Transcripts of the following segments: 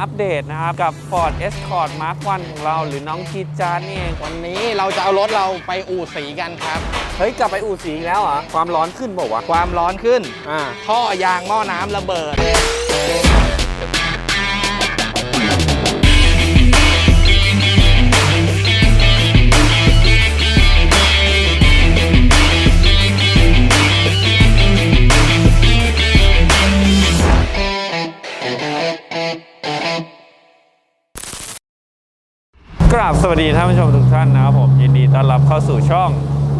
อัปเดตนะครับ กับ Ford Escort Mark 1ของเราหรือน้องจีดจานนี่เองวันนี้เราจะเอารถเราไปอู่สีกันครับ เฮ้ย กลับไปอู่สีอีกแล้วเหรอ ความร้อนขึ้นบอกว่าวะความร้อนขึ้น อ่า ท่อยางหม้อน้ำระเบิด ราบสวัสดีท่านผู้ชมทุกท่านนะครับผมยินดีต้อนรับเข้าสู่ช่อง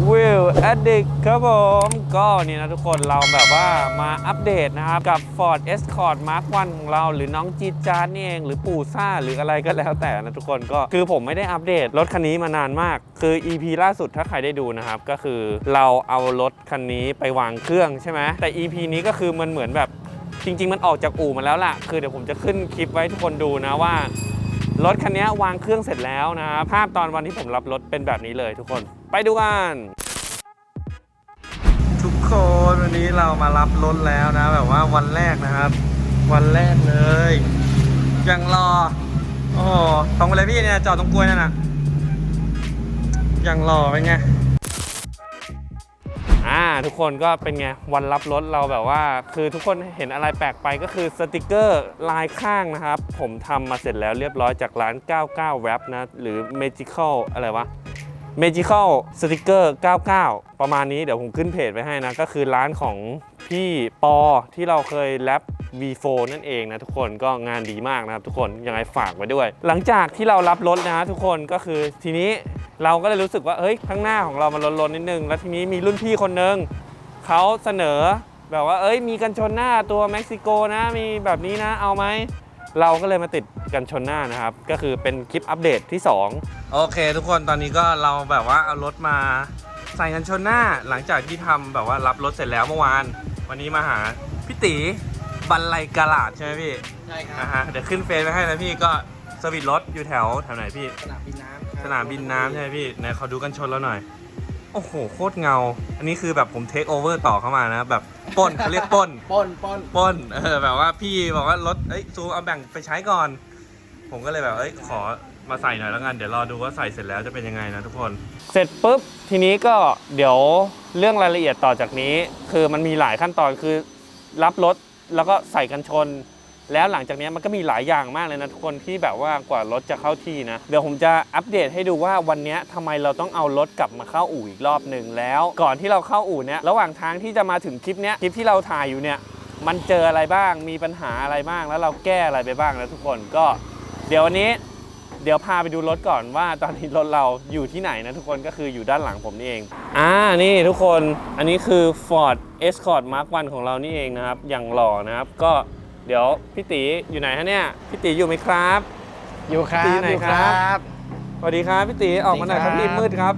Will Addict ครับผม ก็นี่นะทุกคนเราแบบว่ามาอัปเดตนะครับ กับ Ford Escort Mark 1ของเรา หรือน้องจีจานนี่เอง หรือปู่ซ่า หรืออะไรก็แล้วแต่นะทุกคนก็คือผมไม่ได้อัปเดตรถคันนี้มานานมาก คือ EP ล่าสุดถ้าใครได้ดูนะครับ ก็คือเราเอารถคันนี้ไปวางเครื่องใช่ไหมแต่ EP นี้ก็คือมันเหมือนแบบจริง ๆ มันออกจากอู่มาแล้วล่ะ คือเดี๋ยวผมจะขึ้นคลิปไว้ทุกคนดูนะว่า รถคันนี้วางเครื่องเสร็จแล้วนะครับภาพตอนวันที่ผมรับรถเป็นแบบนี้เลยทุกคน ไปดูกัน ทุกคนวันนี้เรามารับรถแล้วนะ แบบว่าวันแรกนะครับ วันแรกเลยยังรอโอ้ตรงไปเลยพี่เนี่ยจอดตรงกลวยนั่นนะยังรอเป็นไง อ่าทุกคนก็เป็นไงวันรับรถเราแบบว่า คือทุกคนเห็นอะไรแปลกไปก็คือสติกเกอร์ลายข้างนะครับ ผมทำมาเสร็จแล้วเรียบร้อยจากร้าน 99 Wrap นะ หรือ Magical อะไรวะ Magical Sticker 99 ประมาณนี้เดี๋ยวผมขึ้นเพจไว้ให้นะ ก็คือร้านของพี่ปอที่เราเคยแรป V4 นั่นเองนะทุกคนก็งานดีมากนะครับทุกคนยังไงฝากไว้ด้วย หลังจากที่เรารับรถนะทุกคนก็คือทีนี้ เราก็เลยรู้สึกว่าเฮ้ยข้างหน้าของเรามันลนๆนิดนึง แล้วทีนี้มีรุ่นพี่คนนึงเขาเสนอแบบว่าเอ้ยมีกันชนหน้าตัวเม็กซิโกนะมีแบบนี้นะเอาไหมเราก็เลยมาติดกันชนหน้านะครับ ก็คือเป็นคลิปอัปเดตที่ 2 โอเค ทุกคนตอนนี้ก็เราแบบว่าเอารถมาใส่กันชนหน้าหลังจากที่ทำแบบว่ารับรถเสร็จแล้วเมื่อวาน วันนี้มาหาพี่ตีบันไลกาลาดใช่ไหมพี่ใช่ครัอ่าบฮะเดี๋ยวขึ้นเฟซไว้ให้นะพี่ก็สวิตช์รถอยู่แถวแถวไหนพี่สนามบินน้ำครับ สนามบินน้ำใช่ไหมพี่ไหนขอดูกันชนแล้วหน่อย โอ้โห โคตรเงา อันนี้คือแบบผมเทคโอเวอร์ต่อเข้ามานะ แบบปล้นเขาเรียกปล้นป้นป้นปล้นเออแบบว่าพี่บอกว่ารถเอ้ยซูเอาแบ่งไปใช้ก่อน ผมก็เลยแบบเอ้ยขอมาใส่หน่อยแล้วกัน เดี๋ยวรอดูว่าใส่เสร็จแล้วจะเป็นยังไงนะทุกคน เสร็จปุ๊บทีนี้ก็เดี๋ยวเรื่องรายละเอียดต่อจากนี้ คือมันมีหลายขั้นตอนคือรับรถแล้วก็ใส่กันชน แล้วหลังจากนี้มันก็มีหลายอย่างมากเลยนะทุกคนที่แบบว่ากว่ารถจะเข้าที่นะ เดี๋ยวผมจะอัปเดตให้ดูว่าวันนี้ทำไมเราต้องเอารถกลับมาเข้าอู่อีกรอบหนึ่งแล้ว ก่อนที่เราเข้าอู่เนี่ยระหว่างทางที่จะมาถึงคลิปเนี้ยคลิปที่เราถ่ายอยู่เนี่ยมันเจออะไรบ้าง มีปัญหาอะไรบ้าง แล้วเราแก้อะไรไปบ้างนะทุกคนก็ เดี๋ยววันนี้เดี๋ยวพาไปดูรถก่อนว่าตอนนี้รถเราอยู่ที่ไหนนะทุกคนก็คืออยู่ด้านหลังผมนี่เอง อ่านี่ทุกคนอันนี้คือ Ford Escort Mark 1ของเรานี่เองนะครับ อย่างหล่อนะครับก็ เดี๋ยวพี่ตีอยู่ไหนฮะเนี่ยพี่ตีอยู่ไหมครับ อยู่ครับตีไหนอยู่ครับ สวัสดีครับพี่ตีออกมาหน่อยครับสวัสดีรีครับบมืดครับ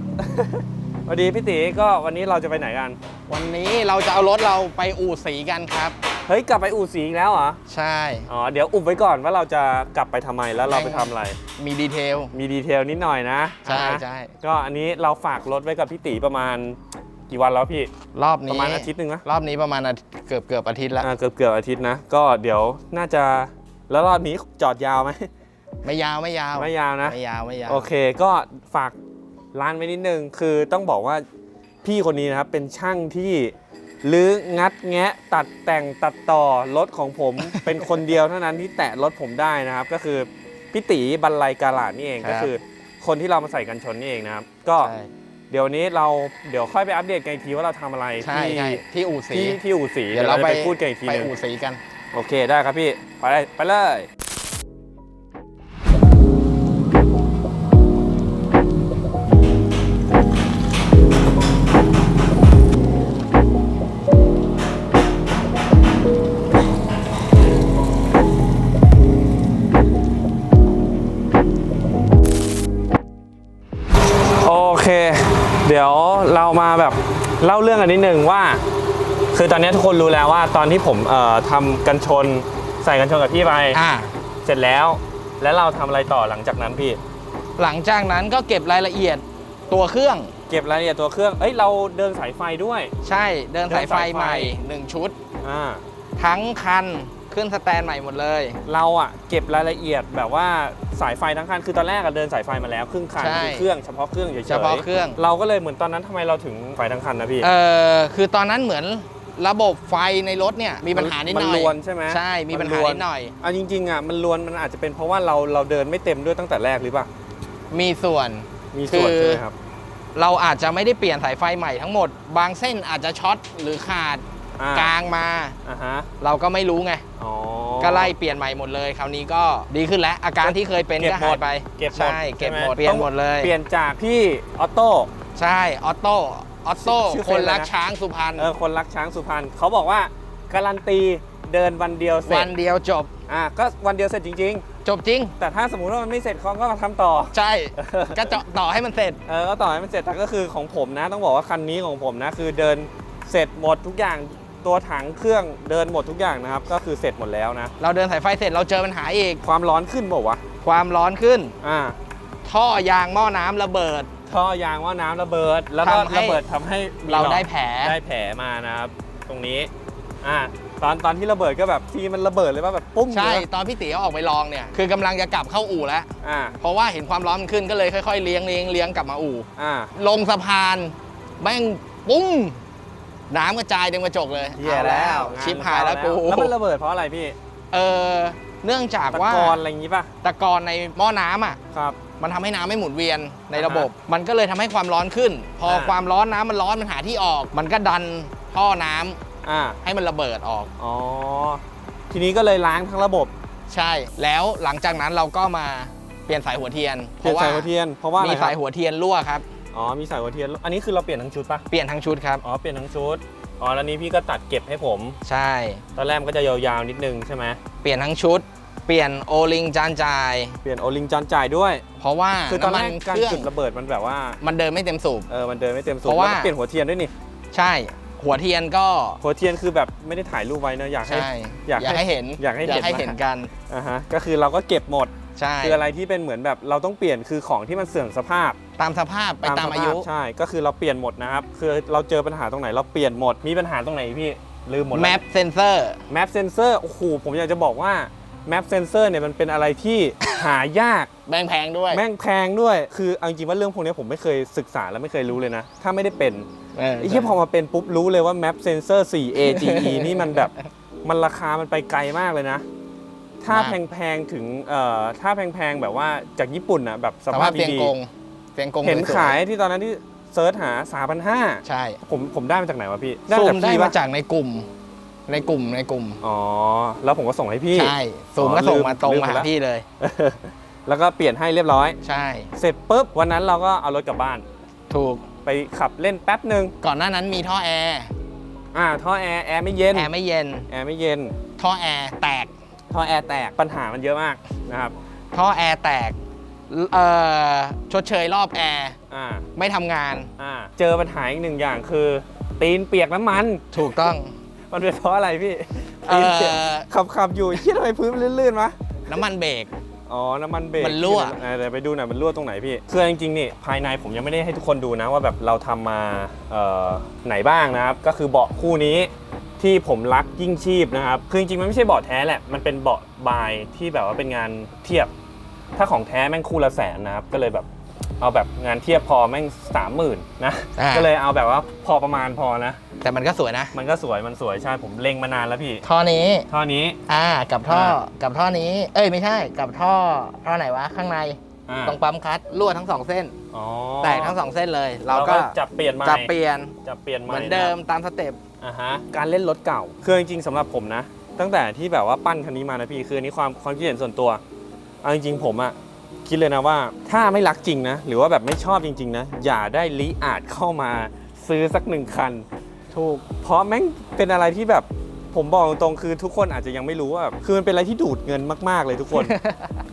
สวัสดีพี่ตีก็วันนี้เราจะไปไหนกัน วันนี้เราจะเอารถเราไปอู่สีกันครับ เฮ้ยกลับไปอู่สีอีกแล้วเหรอใช่ อ๋อเดี๋ยวอุบไว้ก่อนว่าเราจะกลับไปทำไมแล้วเราไปทำอะไร มีดีเทล มีดีเทลนิดหน่อยนะใช่อ่าฮะใช่ ก็อันนี้เราฝากรถไว้กับพี่ตีประมาณ กี่วันแล้วพี่รอบปนี้ระมาณอาทิตย์หนึ่งนะรอบนี้ประมาณอาทิตย์เกือบเกือบอาทิตย์ละอ่าเกือบเกือบอาทิตย์นะ ก็เดี๋ยวน่าจะแล้วรอบนี้จอดยาวไหมไม่ยาวไม่ยาวไม่ยาวนะไม่ยาวไม่ยาวโอเค ก็ฝากร้านไว้นิดนึงคือต้องบอกว่าพี่คนนี้นะครับเป็นช่างที่ลื้องัดแงะ ตัดแต่งตัดต่อรถของผม เป็นคนเดียวเท่านั้นที่แตะรถผมได้นะครับ ก็คือพี่ตีบรรลัยกาลาดนี่เองก็คือ คนที่เรามาใส่กันชนนี่เองนะครับ ก็ใช่ เดี๋ยวนี้เราเดี๋ยวค่อยไปอัปเดตกันอีกทีว่าเราทำอะไรใช่ที่ใช่ที่อู่สีที่ที่อู่สีเดี๋ยวเราไปไปพูดกันอีกทีไปหนึงอู่สีกัน โอเคได้ครับพี่ ไปเลยไปเลย เล่าเรื่องกันนิดนึงว่า คือตอนนี้ทุกคนรู้แล้วว่าตอนที่ผมเอ่อทำกันชนใส่กันชนกับพี่ไปอ่า เสร็จแล้ว แล้วเราทำอะไรต่อหลังจากนั้นพี่ หลังจากนั้นก็เก็บรายละเอียดตัวเครื่อง เก็บรายละเอียดตัวเครื่อง เอ้ยเราเดินสายไฟด้วย ใช่เดินสายไฟเดินสายไฟใหม่ 1 ชุด อ่า ทั้งคัน ขึ้นสแตนใหม่หมดเลย เราอะเก็บรายละเอียดแบบว่าสายไฟทั้งคันคือตอนแรกอะเดินสายไฟมาแล้วครึ่งคันใช่คือเครื่องเฉพาะเครื่องเฉยๆเฉพาะเครื่อง เราก็เลยเหมือนตอนนั้นทำไมเราถึงไฟทั้งคันนะพี่ เออคือตอนนั้นเหมือนระบบไฟในรถเนี่ยมีปัญหานิดหน่อยมันรวนใช่ไหมใช่มีปัญหานิดหน่อย เอาจริงๆอะมันรวนมันอาจจะเป็นเพราะว่าเราเราเดินไม่เต็มด้วยตั้งแต่แรกหรือเปล่ามีส่วน มีส่วนคือ ใช่ไหมครับ เราอาจจะไม่ได้เปลี่ยนสายไฟใหม่ทั้งหมด บางเส้นอาจจะช็อตหรือขาด อ่ากลางมา อ่าฮะเราก็ไม่รู้ไง อ๋อ ก็ไล่เปลี่ยนใหม่หมดเลย คราวนี้ก็ดีขึ้นแล้ว อาการที่เคยเป็นเก็บก็หมหาดยไปเก็บหมดใช่เก็บหมดใช่ไหม เปลี่ยนหมดเลย เปลี่ยนจากพี่ออโต้ ใช่ออโต้ออโต้ชื่อคเฟซนอะไรนะรักช้างสุพรรณเออคนรักช้างสุพรรณเขาบอกว่าการันตีเดินวันเดียวเสร็วัจนเดียวจบอ่าก็วันเดียวเสร็จจริง จบจริง ๆ แต่ถ้าสมมุติว่ามันไม่เสร็จเขาก็มาทำต่อ ใช่ ก็เจาะต่อให้มันเสร็จ เออก็ต่อให้มันเสร็จแต่ก็คือของผมนะ ต้องบอกว่าคันนี้ของผมนะ คือเดินเสร็จหมดทุกอย่าง ตัวถังเครื่องเดินหมดทุกอย่างนะครับ ก็คือเสร็จหมดแล้วนะ เราเดินสายไฟเสร็จเราเจอปัญหาอีก ความร้อนขึ้นบอกวะ ความร้อนขึ้น อ่า ท่อยางหม้อน้ำระเบิด ท่อยางว่าน้ำระเบิด แล้วก็ทำให้ ระเบิดทำให้มีเราหนองได้แผล ได้แผลมานะครับ ตรงนี้ อ่า ตอนตอนที่ระเบิดก็แบบทีมันระเบิดเลยว่าแบบปุ้มใช่ เลยตอนพี่ตีเอาออกไปลองเนี่ย คือกำลังจะกลับเข้าอู่แล้ว อ่า เพราะว่าเห็นความร้อนมันขึ้นก็เลยค่อยๆเลี้ยงเลี้ยงเลี้ยงกลับมาอู่ อ่า ลงสะพานแม่งปุ้ง น้ำกระจายเต็มกระจกเลย เหี้ยแล้วเอาชิปหายแล้วกู แล้วมันระเบิดเพราะอะไรพี่เออเนื่องจากตะว่ากอนอะไรอย่างงี้ป่ะตะกอนในหม้อน้ำอะ ครับ มันทำให้น้ำไม่หมุนเวียนในอ่าฮะระบบ มันก็เลยทำให้ความร้อนขึ้น พออ่าความร้อนน้ำมันร้อนมันหาที่ออก มันก็ดันท่อน้ำอ่าให้มันระเบิดออก อ๋อทีนี้ก็เลยล้างทั้งระบบใช่ แล้วหลังจากนั้นเราก็มาเปลี่ยนสายหัวเทียนเปลี่ยนสายหัวเทียนเพราะว่าอะไรมีครัสายบหัวเทียนรั่วครับ อ๋อมีสายหัวเทียน อันนี้คือเราเปลี่ยนทั้งชุดปะเปลี่ยนทั้งชุดครับ อ๋อเปลี่ยนทั้งชุด อ๋อแล้วนี้พี่ก็ตัดเก็บให้ผม ใช่ ตอนแรกมันก็จะยาวๆนิดนึงใช่ไหมเปลี่ยนทั้งชุด เปลี่ยนโอลิงจานจ่าย เปลี่ยนโอลิงจอนจ่ายด้วย เพราะว่าคือตอนน้ำแรมันกการเครื่องจุดระเบิดมันแบบว่า มันเดินไม่เต็มสูบ เออมันเดินไม่เต็มสูบเพราะว่า แล้วก็เปลี่ยนหัวเทียนด้วยนี่ ใช่ หัวเทียนก็หัวเทียนคือแบบไม่ได้ถ่ายรูปไว้เนอะอยากให้ ใช่อยากให้ให้เห็นอยากให้เห็นให้เห็นกัน อ่าฮะก็คือเราก็เก็บหมด ใช่ คืออะไรที่เป็นเหมือนแบบเราต้องเปลี่ยนคือของที่มันเสื่อมสภาพ ตามสภาพไปตามสภอายุ ใช่ ก็คือเราเปลี่ยนหมดนะครับ คือเราเจอปัญหาตรงไหนเราเปลี่ยนหมด มีปัญหาตรงไหนพี่ ลืมหมดแล้วแมปเซนเซอร์แมปเซนเซอร์โอ้โหผมอยากจะบอกว่าแมปเซนเซอร์เนี่ยมันเป็นอะไรที่หายาก แบงแพงด้วย แม่งแพงด้วย คือเอาจริงๆว่าเรื่องพวกนี้ผมไม่เคยศึกษาและไม่เคยรู้เลยนะ ถ้าไม่ได้เป็นเออไอ้ที่พอมาเป็นปุ๊บรู้เลยว่าแมปเซนเซอร์ 4 AGE นี่มันแบบ มันราคามันไปไกลมากเลยนะ ถ้าแพงๆถึง เอ่อ ถ้าแพงๆแบบว่าจากญี่ปุ่นอะแบบสสภาภาพพเสียงดีกง เสียงกงๆเห็นสวๆขายที่ตอนนั้นที่เซิร์ชหา 3,500 ใช่ผมผมได้มาจากไหนวะพี่ซูจากมได้พี่มาปะจากในกลุ่ม ในกลุ่มในกลุ่ม อ๋อ แล้วผมก็ส่งให้พี่ ใช่ ซูมอ๋อก็ส่งลืมมาตรงลืมมาไปหาแล้วพี่เลย แล้วก็เปลี่ยนให้เรียบร้อย ใช่ เสร็จปุ๊บวันนั้นเราก็เอารถกลับบ้าน ถูก ไปขับเล่นแป๊บหนึ่งก่อนหน้านั้นมีท่อแอร์อ่าท่อแอร์แอร์ไม่เย็นแอร์ไม่เย็น แอร์ไม่เย็นท่อแอร์แตกท่อแอร์แตกปัญหามันเยอะมากนะครับ ท่อแอร์แตก เอ่อชดเชยรอบแอร์อ่าไม่ทำงาน อ่าเจอปัญหาอีกหนึ่งอย่างคือ ตีนเปียกน้ำมัน ถูกต้อง มันเป็นเพราะอะไรพี่เอ่ตีนเปียกอ ขับขับอยู่คิดทำไมพื้นมันลื่นๆวะน้ำมันเบรก อ๋อน้ำมันเบรกมันรั่วเออเดี๋ยวไปดูหน่อยมันรั่วตรงไหนพี่คือจริงๆนี่ภายในผมยังไม่ได้ให้ทุกคนดูนะว่าแบบเราทำมาเอ่อไหนบ้างนะครับ ก็คือเบาะคู่นี้ที่ผมรักยิ่งชีพนะครับคือจริงๆมันไม่ใช่เบาะแท้แหละมันเป็นเบาะบายที่แบบว่าเป็นงานเทียบ ถ้าของแท้แม่งคู่ละแสนนะครับ ก็เลยแบบเอาแบบงานเทียบพอแม่งสามหมื่นนะ อ่า ก็เลยเอาแบบว่าพอประมาณพอนะ แต่มันก็สวยนะ มันก็สวยมันสวยใช่ผมเล็งมานานแล้วพี่ท่อนี้ ท่อนี้อ่า กับท่ออ่ากับท่อนี้ เอ้ย ไม่ใช่ กับท่อ ท่อไหนวะ ข้างใน อ่าตรงปั๊มคลัตช์รั่วทั้งสองเส้น อ๋อแตกทั้งสองเส้นเลย เราเราก็ก็จับเปลี่ยนใหม่จับเปลี่ยนจับเปลี่ยนใหเหม่มือนเดิมะตามสเต็ป อ่าฮะ การเล่นรถเก่า คือจริงๆสำหรับผมนะ ตั้งแต่ที่แบบว่าปั้นคันนี้มานะพี่คืออันนี้ความความคิดเห็นส่วนตัว เอาจริงๆผมอะคิดเลยนะว่าถ้าไม่รักจริงนะ หรือว่าแบบไม่ชอบจริง ๆ นะ อย่าได้ลิอาจเข้ามาซื้อสักหนึ่งคัน ถูก เพราะแม่งเป็นอะไรที่แบบผมบอกตรงๆคือทุกคนอาจจะยังไม่รู้ว่าแบบคือมันเป็นอะไรที่ดูดเงินมากๆเลยทุกคน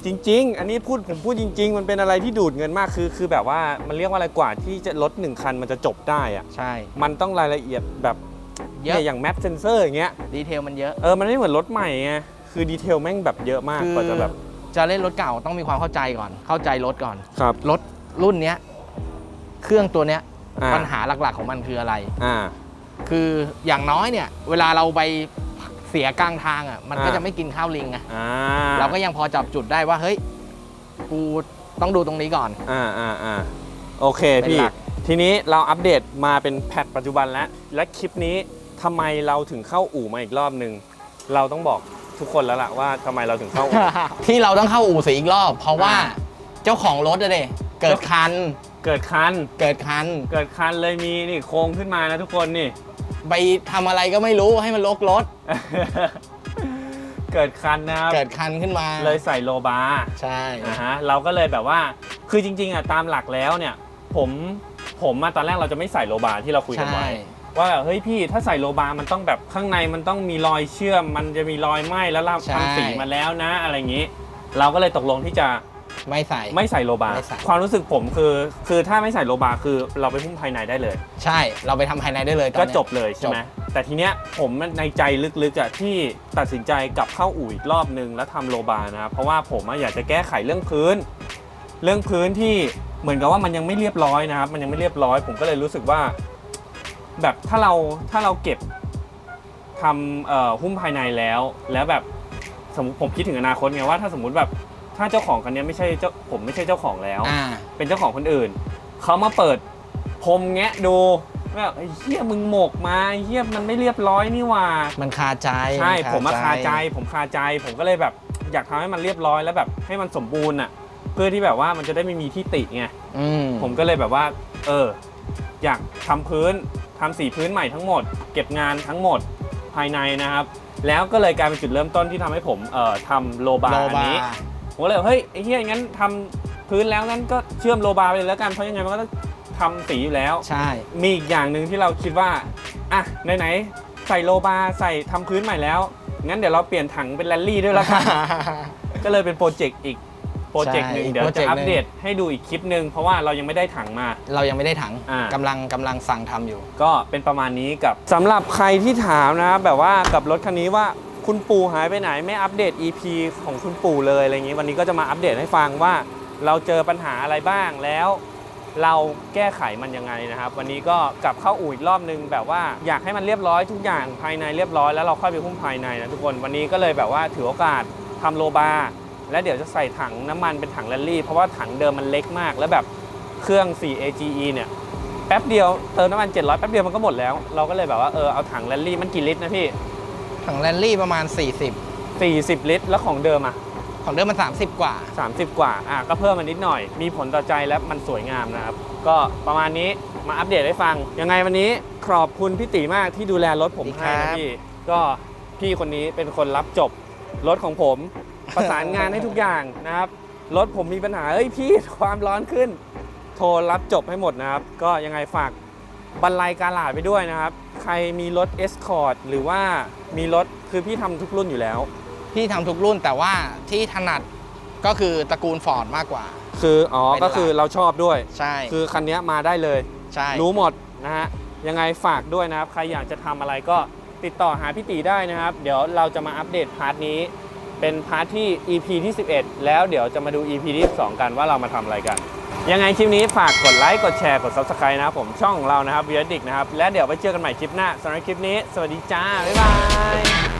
จริง ๆ อันนี้พูดผมพูดจริง ๆ มันเป็นอะไรที่ดูดเงินมากคือ คือแบบว่ามันเรียกว่าอะไรกว่าที่จะรถหนึ่งคันมันจะจบได้อะใช่ มันต้องรายละเอียดแบบเยอะเนี่ยอย่างแมปเซนเซอร์อย่างเงี้ยดีเทลมันเยอะ เออมันไม่เหมือนรถใหม่ไงคือดีเทลแม่งแบบเยอะมากคือกว่าจะแบบ จะเล่นรถเก่าต้องมีความเข้าใจก่อน เข้าใจรถก่อน ครับ รถรุ่นเนี้ยเครื่องตัวเนี้ยอ่า ปัญหาหลักๆของมันคืออะไร อ่า คืออย่างน้อยเนี่ย เวลาเราไปเสียกลางทางอะมันก็อ่า จะไม่กินข้าวลิงไงอ่าเราก็ยังพอจับจุดได้ว่าเฮ้ยกูต้องดูตรงนี้ก่อน อ่าอ่าอ่าโอเคเป็นพี่ หลัก ทีนี้เราอัปเดตมาเป็นแพทปัจจุบันแล้ว และคลิปนี้ทำไมเราถึงเข้าอู่มาอีกรอบหนึ่ง เราต้องบอก ทุกคนแล้วล่ะว่าทำไมเราถึงเข้าอู่ ที่เราต้องเข้าอู่เสียอีกรอบ เพราะว่าอ่า เจ้าของรถอะเดเกิดคัน เกิดคัน เกิดคัน เกิดคันเลยมีนี่โค้งขึ้นมานะทุกคนนี่ ไปทำอะไรก็ไม่รู้ให้มันลกรถ เกิดคันนะครับ เกิดคันขึ้นมาเลยใส่โลบาร์ใช่ นะฮะเราก็เลยแบบว่า คือจริงๆอะตามหลักแล้วเนี่ย ผมผมมาตอนแรกเราจะไม่ใส่โลบาร์ที่เราคุยกันใช่ ไว้ ว่าแบบเฮ้ยพี่ถ้าใส่โลบาร์มันต้องแบบข้างในมันต้องมีรอยเชื่อม มันจะมีรอยไหม้แล้วเราทำสีมาแล้วนะ อะไรอย่างนี้ เราก็เลยตกลงที่จะไม่ใส่ ไม่ใส่โลบาร์ไม่ใส่ ความรู้สึกผมคือ คือถ้าไม่ใส่โลบาร์คือเราไปพุ่งภายในได้เลย ใช่เราไปทำภายในได้เลยตอนก็เนี้ย จบเลยใช่ไหมแต่ทีเนี้ยผมในใจลึกๆอะที่ตัดสินใจกลับเข้าอู่อีกรอบนึงแล้วทำโลบาร์นะครับเพราะว่าผมอะอยากจะแก้ไขเรื่องพื้น เรื่องพื้นที่เหมือนกับว่ามันยังไม่เรียบร้อยนะครับ มันยังไม่เรียบร้อย ผมก็เลยรู้สึกว่า แบบถ้าเราถ้าเราเก็บทำเอ่อหุ้มภายในแล้ว แล้วแบบสมมติผมคิดถึงอนาคตไงว่าถ้าสมมติแบบถ้าเจ้าของคันนี้ไม่ใช่เจ้าผมไม่ใช่เจ้าของแล้ว อ่า เป็นเจ้าของคนอื่น เขามาเปิดพรมแงะดูว่าไอ้เหี้ยมึงหมกมาไอ้เหี้ยมันไม่เรียบร้อยนี่หว่า มันคาใจใช่นผมมาคาใจผมคาใจ ผมก็เลยแบบอยากทำให้มันเรียบร้อยแล้วแบบให้มันสมบูรณ์อะ เพื่อที่แบบว่ามันจะได้ไม่มีที่ติไง อืมผมก็เลยแบบว่า เออ อยากทำพื้น ทำสีพื้นใหม่ทั้งหมด เก็บงานทั้งหมดภายในนะครับ แล้วก็เลยกลายเป็นจุดเริ่มต้นที่ทำให้ผมเอ่อทำโลบาร์โลอันบานี้ร์ผมก็เลยเฮ้ยไอ้เหี้ยงั้นทำพื้นแล้วงั้นก็เชื่อมโลบาร์ไปเลยแล้วกันเพราะยังไงมันก็ต้องทำสีอยู่แล้ว ใช่ มีอีกอย่างหนึ่งที่เราคิดว่าอะไหนๆใส่โลบาร์ใส่ทำพื้นใหม่แล้วงั้นเดี๋ยวเราเปลี่ยนถังเป็นแรลลี่ด้วยละกัน ก็เลยเป็นโปรเจกต์อีก โปรเจกต์หนึ่งใช่เดี๋ยวโปรเจจะกต์อัปหนึ่งเดตให้ดูอีกคลิปหนึ่งเพราะว่าเรายังไม่ได้ถังมา เรายังไม่ได้ถังอ่า กำลังกำลังสั่งทำอยู่ ก็เป็นประมาณนี้กับสำหรับใครที่ถามนะครับแบบว่ากับรถคันนี้ว่าคุณปู่หายไปไหนไม่อัปเดต EP ของคุณปู่เลยอะไรอย่างนี้ วันนี้ก็จะมาอัปเดตให้ฟังว่า เราเจอปัญหาอะไรบ้างแล้ว เราแก้ไขมันยังไงนะครับ วันนี้ก็กลับเข้าอู่อีกรอบนึงแบบว่าอยากให้มันเรียบร้อยทุกอย่างภายในเรียบร้อยแล้วเราค่อยไปหุ้มภายในนะทุกคนวันนี้ก็เลยแบบว่าถือโอกาสทำโลบาร์ และเดี๋ยวจะใส่ถังน้ำมันเป็นถังแรลลี่ เพราะว่าถังเดิมมันเล็กมาก แล้วแบบเครื่อง 4 AGE เนี่ย แป๊บเดียวเติมน้ำมัน 700 แป๊บเดียวมันก็หมดแล้ว เราก็เลยแบบว่าเออเอาถังแรลลี่มันกี่ลิตรนะพี่ ถังแรลลี่ประมาณ 40ลิตร แล้วของเดิมอะ40ของเดิมมัน 30 กว่า 30 กว่าอะก็เพิ่มมานิดหน่อย มีผลต่อใจและมันสวยงามนะครับ ก็ประมาณนี้มาอัปเดตให้ฟัง ยังไงวันนี้ขอบคุณพี่ตีมากที่ดูแลรถผมดีคให้รันะบพี่ ก็พี่คนนี้เป็นคนรับจบรถของผม ประสานงานให้ทุกอย่างนะครับ รถผมมีปัญหาเฮ้ยพี่ความร้อนขึ้น โทรรับจบให้หมดนะครับ ก็ยังไงฝากบรรลัยการหลาดไปด้วยนะครับ ใครมีรถ Escort หรือว่ามีรถคือพี่ทำทุกรุ่นอยู่แล้ว พี่ทำทุกรุ่นแต่ว่าที่ถนัดก็คือตระกูลฟอร์ดมากกว่า คืออ๋อเป็นหลัก ก็คือเราชอบด้วย ใช่คือคันนี้มาได้เลย ใช่รู้หมดนะฮะ ยังไงฝากด้วยนะครับ ใครอยากจะทำอะไรก็ติดต่อหาพี่ตีได้นะครับ เดี๋ยวเราจะมาอัปเดตพาร์ทนี้ เป็นพาร์ทที่ EP ที่ 11 แล้วเดี๋ยวจะมาดู EP ที่12กันว่าเรามาทำอะไรกัน ยังไงคลิปนี้ฝากกดไลค์ กดแชร์ กด Subscribe นะครับผมช่องของเรานะครับวิดีดิกนะครับ และเดี๋ยวไปเจอกันใหม่คลิปหน้าสำหรับคลิปนี้ สวัสดีจ้า บ๊ายบาย